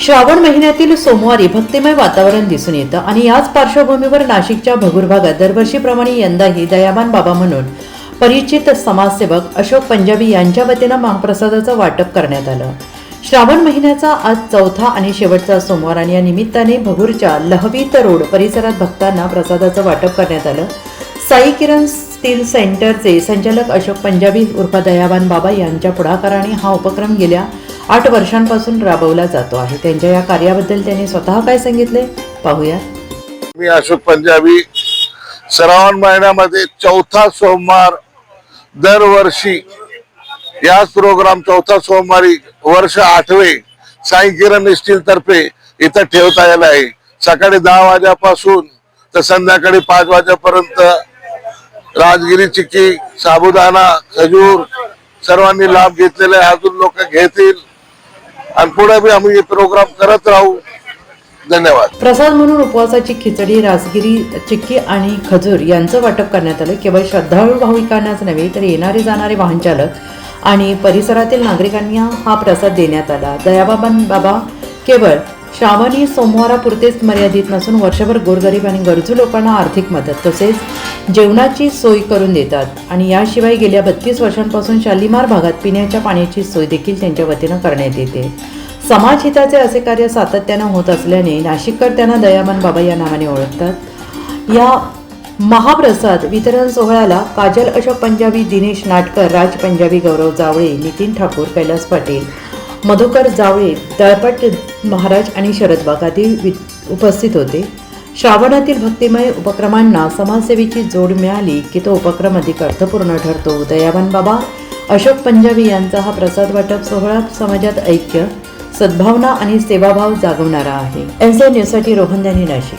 श्रावण महिन्यातील सोमवारी भक्तिमय वातावरण दिसून येतं आणि याच पार्श्वभूमीवर नाशिकच्या भगूर भागात दरवर्षीप्रमाणे यंदाही दयाबान बाबा म्हणून परिचित समाजसेवक अशोक पंजाबी यांच्या वतीनं महाप्रसादाचं वाटप करण्यात आलं. श्रावण महिन्याचा आज चौथा आणि शेवटचा सोमवार आणि या निमित्ताने भगूरच्या लहवीत रोड परिसरात भक्तांना प्रसादाचं वाटप करण्यात आलं. साई किरण स्टील सेंटरचे संचालक अशोक पंजाबी उर्फ दयाबान बाबा यांच्या पुढाकाराने हा उपक्रम गेल्या आठ वर्षांपासून राबवला जातो आहे. त्यांच्या या कार्याबद्दल त्यांनी स्वतः काय सांगितले? पाहूया मी अशोक पंजाबी श्रावण महिन्यामध्ये चौथा सोमवार दरवर्षी याच प्रोग्राम चौथा सोमवारी वर्ष आठवे साई किरण स्टील तर्फे इथं ठेवता आलेला आहे. सकाळी दहा वाजेपासून तर संध्याकाळी पाच वाजेपर्यंत राजगिरी चिक्की साबुदाणा खजूर सर्वांनी लाभ घेतलेला आहे. अजून लोक घेतील. पुढे बी आम्ही प्रोग्राम करत राहू. धन्यवाद. प्रसाद म्हणून उपवासाची खिचडी राजगिरी चिक्की आणि खजूर यांचं वाटप करण्यात आलं. केवळ श्रद्धाळू भाविकांनाच नव्हे तर येणारे जाणारे वाहन चालक आणि परिसरातील नागरिकांना हा प्रसाद देण्यात आला. दयाबाबां बाबा केवळ श्रावणी सोमवारापुरतेच मर्यादित नसून वर्षभर गोरगरीब आणि गरजू लोकांना आर्थिक मदत तसेच जेवणाची सोय करून देतात. आणि याशिवाय गेल्या बत्तीस वर्षांपासून शालिमार भागात पिण्याच्या पाण्याची सोय देखील त्यांच्या वतीनं करण्यात येते. समाजहिताचे असे कार्य सातत्यानं होत असल्याने नाशिककर त्यांना दयामान बाबा या नावाने ओळखतात. या महाप्रसाद वितरण सोहळ्याला काजल अशोक पंजाबी दिनेश नाटकर राज पंजाबी गौरव जावळे नितीन ठाकूर कैलास पाटील मधुकर जावळे दळपट महाराज आणि शरद बागादी वि- उपस्थित होते. श्रावणातील भक्तिमय उपक्रमांना समाजसेवेची जोड मिळाली की तो उपक्रम अधिक अर्थपूर्ण ठरतो. दयावान बाबा अशोक पंजाबी यांचा हा प्रसाद वाटप सोहळा समाजात ऐक्य सद्भावना आणि सेवाभाव जागवणारा आहे. एन न्यूजसाठी रोहन यांनी नाशिक.